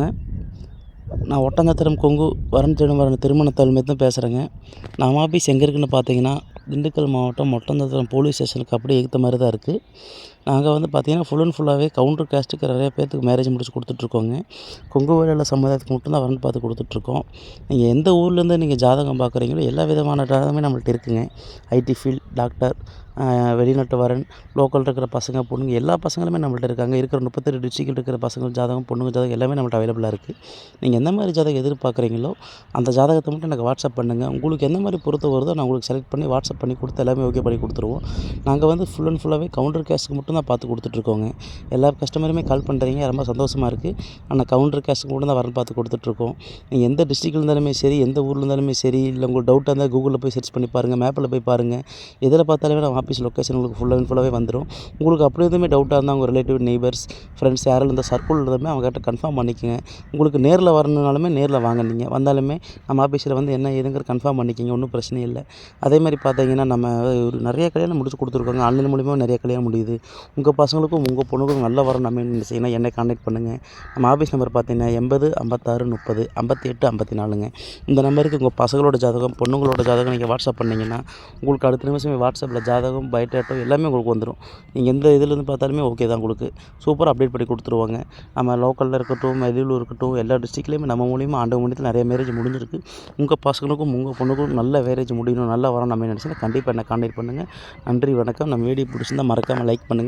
நான் ஒட்டந்தத்திரம் கொங்கு வரன் தேடும் வரன் திருமண தான் பேசுகிறேங்க நான் ஆஃபீஸ் எங்கே இருக்குன்னு பார்த்தீங்கன்னா திண்டுக்கல் மாவட்டம் ஒட்டந்தத்திரம் போலீஸ் ஸ்டேஷனுக்கு அப்படியே ஏற்ற மாதிரி தான் இருக்குது நாங்கள் வந்து பார்த்திங்கன்னா ஃபுல் அண்ட் ஃபுல்லாகவே கவுண்டர் காஸ்ட்டுக்கு நிறைய பேர்த்துக்கு மேரேஜ் முடிச்சு கொடுத்துட்ருக்கோங்க. கொங்கு வேலையில சமுதாயத்துக்கு மட்டும்தான் வரன் பார்த்து கொடுத்துட்ருக்கோம். நீங்கள் எந்த ஊர்லேருந்து நீங்கள் ஜாதகம் பார்க்குறீங்களோ எல்லா விதமான ஜாதகமே நம்மள்ட்ட இருக்குங்க. ஐடி ஃபீல்ட் டாக்டர் வெளிநாட்டு வரன் லோக்கல் இருக்கிற பசங்க பொண்ணுங்க எல்லா பசங்களுமே நம்மள்ட்ட இருக்காங்க. இருக்கிற முப்பத்தெட்டு டிஸ்ட்ரிக்ட் இருக்கிற பசங்க ஜாதகம் பொண்ணுங்க ஜாதகம் எல்லாமே நம்மள்ட்ட அவைலபிளாக இருக்குது நீங்கள் எந்த மாதிரி ஜாதகம் எதிர்பார்க்குறீங்களோ அந்த ஜாதகத்தை மட்டும் எனக்கு வாட்ஸ்அப் பண்ணுங்கள் உங்களுக்கு எந்த மாதிரி பொறுத்த வருதோ நான் உங்களுக்கு செலக்ட் பண்ணி வாட்ஸ்அப் பண்ணி கொடுத்து எல்லாமே ஓகே பண்ணி கொடுத்துருவோம். நாங்கள் வந்து ஃபுல் அண்ட் ஃபுல்லாகவே கவுண்டர் கேஸ்க்கு மட்டும் தான் பார்த்து கொடுத்துட்ருக்கோங்க. எல்லா கஸ்டமருமே கால் பண்ணுறீங்க ரொம்ப சந்தோஷமாக இருக்குது ஆனால் கவுண்டர் கேஷ் கூட தான் வரணும் பார்த்து கொடுத்துட்ருக்கோம். நீங்கள் எந்த டிஸ்ட்ரிக்டில் இருந்தாலுமே சரி எந்த ஊரில் இருந்தாலுமே சரி இல்லை உங்களுக்கு டவுட்டாக இருந்தால் கூகுளில் போய் சர்ச் பண்ணி பாருங்கள் மேப்பில் போய் பாருங்கள் எதில் பார்த்தாலுமே நம்ம ஆஃபீஸ் லொக்கேஷன் உங்களுக்கு ஃபுல் அண்ட் ஃபுல்லாகவே வந்துடும் உங்களுக்கு அப்படி எதுவுமே டவுட்டாக இருந்தால் உங்கள் ரிலேட்டிவ் நெய்பர்ஸ் ஃப்ரெண்ட்ஸ் யாரும் இந்த சர்க்கிள் இருந்தாலுமே அவங்ககிட்ட கன்ஃபார்ம் பண்ணிக்கோங்க. உங்களுக்கு நேரில் வரணுனாலுமே நேரில் வாங்க நீங்கள் வந்தாலுமே நம்ம ஆஃபீஸில் வந்து என்ன ஏதுங்கிற கன்ஃபார்ம் பண்ணிக்கிங்க ஒன்றும் பிரச்சனை இல்லை. அதே மாதிரி பார்த்தீங்கன்னா நம்ம ஒரு நிறைய கல்யாணம் முடிச்சு கொடுத்துருக்கோங்க. ஆன்லைன் மூலிமா நிறைய கல்யாணம் முடியுது. உங்கள் பசங்களுக்கும் உங்கள் பொண்ணுக்கும் நல்ல வர நம்ம செய்யணும்? என்னை கான்டாக்ட் பண்ணுங்கள் நம்ம ஆஃபீஸ் நம்பர் பார்த்தீங்கன்னா எண்பது ஐம்பத்தாறு முப்பது ஐம்பத்தி எட்டு ஐம்பத்தி நாலுங்க இந்த நம்பருக்கு உங்கள் பசங்களோட ஜாதகம் பொண்ணுங்களோட ஜாதகம் நீங்கள் வாட்ஸ்அப் பண்ணிங்கன்னா உங்களுக்கு அடுத்த நிமிஷமே வாட்ஸ்அப்பில் ஜாதகம் பயோடேட்டோ எல்லாமே உங்களுக்கு வந்துடும் நீங்கள் எந்த இதுலேருந்து பார்த்தாலுமே ஓகே தான் உங்களுக்கு. சூப்பராக அப்டேட் பண்ணி கொடுத்துருவாங்க. நம்ம லோக்கலில் இருக்கட்டும் வெளியூர் இருக்கட்டும் எல்லா டிஸ்ட்ரிக்ட்லேயுமே நம்ம மூலியமாக ஆண்டு மூலியத்தில் நிறைய மேரேஜ் முடிஞ்சிருக்கு. உங்கள் பசங்களுக்கும் உங்கள் பொண்ணுக்கும் நல்ல மேரேஜ் முடியணும் நல்லா வரோம் நம்ம நினச்சினா கண்டிப்பாக என்னை கான்டாக்ட் பண்ணுங்கள் நன்றி வணக்கம். நம்ம வீடியோ பிடிச்சிருந்தா மறக்காமல் லைக் பண்ணுங்கள்